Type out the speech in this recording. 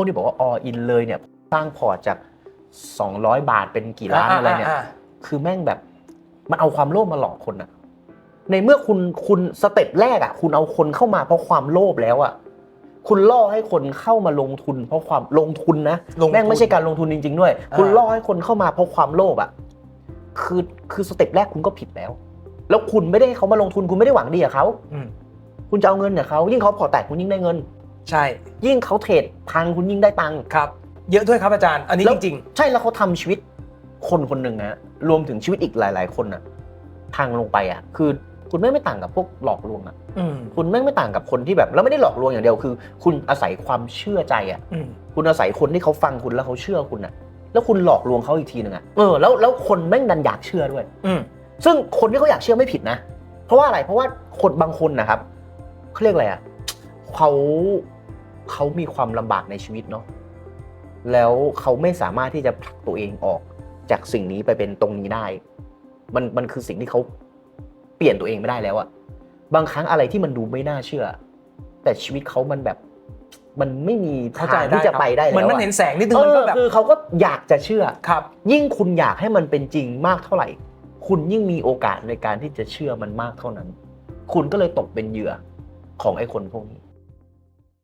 วกที่บอกว่า all in เลยเนี่ยสร้างพอร์ตจาก 200 บาทเป็นกี่ล้านอะไรเนี่ยาคือแม่งแบบมันเอาความโลภมาหลอกคนอะในเมื่อคุณคุณสเต็ปแรกอะคุณเอาคนเข้ามาเพราะความโลภแล้วอะคุณล่อให้คนเข้ามาลงทุน เพราะความลงทุนนะลงทุนแม่งไม่ใช่การลงทุนจริง ๆ ด้วยอ่าคุณล่อให้คนเข้ามาเพราะความโลภอะคือคือสเต็ปแรกคุณก็ผิดแล้ว แล้วคุณไม่ได้ให้เขามาลงทุนคุณไม่ได้หวังดีกับเขาอืมคุณจะเอาเงินจากเขายิ่งเขาพอร์ตแตกคุณยิ่งได้เงิน ใช่ ยิ่งเขาเทรดพังคุณยิ่งได้ตังค์ครับ เยอะด้วยครับอาจารย์ อันนี้แล้จวริง ใช่แล้วเขาทำชีวิตคนคนหนึ่งนะรวมถึงชีวิตอีกหลาย ๆ คนนะพังลงไปอะ คือคุณไม่งไม่ต่างกับพวกหลอกลวงอะ ๆ อืมคุณไม่งไม่ต่างกับคนที่แบบแล้วไม่ได้หลอกลวงอย่างเดียวคือ คุณอาศัยความเชื่อใจอะ อืมคุณอาศัยคนที่เขาฟังคุณแล้วเขาเชื่อคุณอะ แล้วคุณหลอกลวงเขาอีกทีหนึ่งอะเออแล้วแล้วคนแม่งดันอยากเชื่อด้วย อืมซึ่งคนที่เขาอยากเชื่อไม่ผิดนะ เพราะว่าอะไร เพราะว่าคนบางคนนะครับเขาเรียกอะไรอะเขา เขามีความลำบากในชีวิตเนาะแล้วเขาไม่สามารถที่จะผลักตัวเองออกจากสิ่งนี้ไปเป็นตรงนี้ได้ มันมันคือสิ่งที่เขาเปลี่ยนตัวเองไม่ได้แล้วอะบางครั้งอะไรที่มันดูไม่น่าเชื่อ แต่ชีวิตเขามันแบบมันไม่มีเข้าทาใจงได้ที่จะครับไปได้เหมือนแล้วมันอะเห็นแสงนิดนึงเอมันก็อแบบคือเขาก็อยากจะเชื่อครับ ยิ่งคุณอยากให้มันเป็นจริงมากเท่าไหร่ คุณยิ่งมีโอกาสในการที่จะเชื่อมันมากเท่านั้น คุณก็เลยตกเป็นเหยื่อของไอ้คนพวกนี้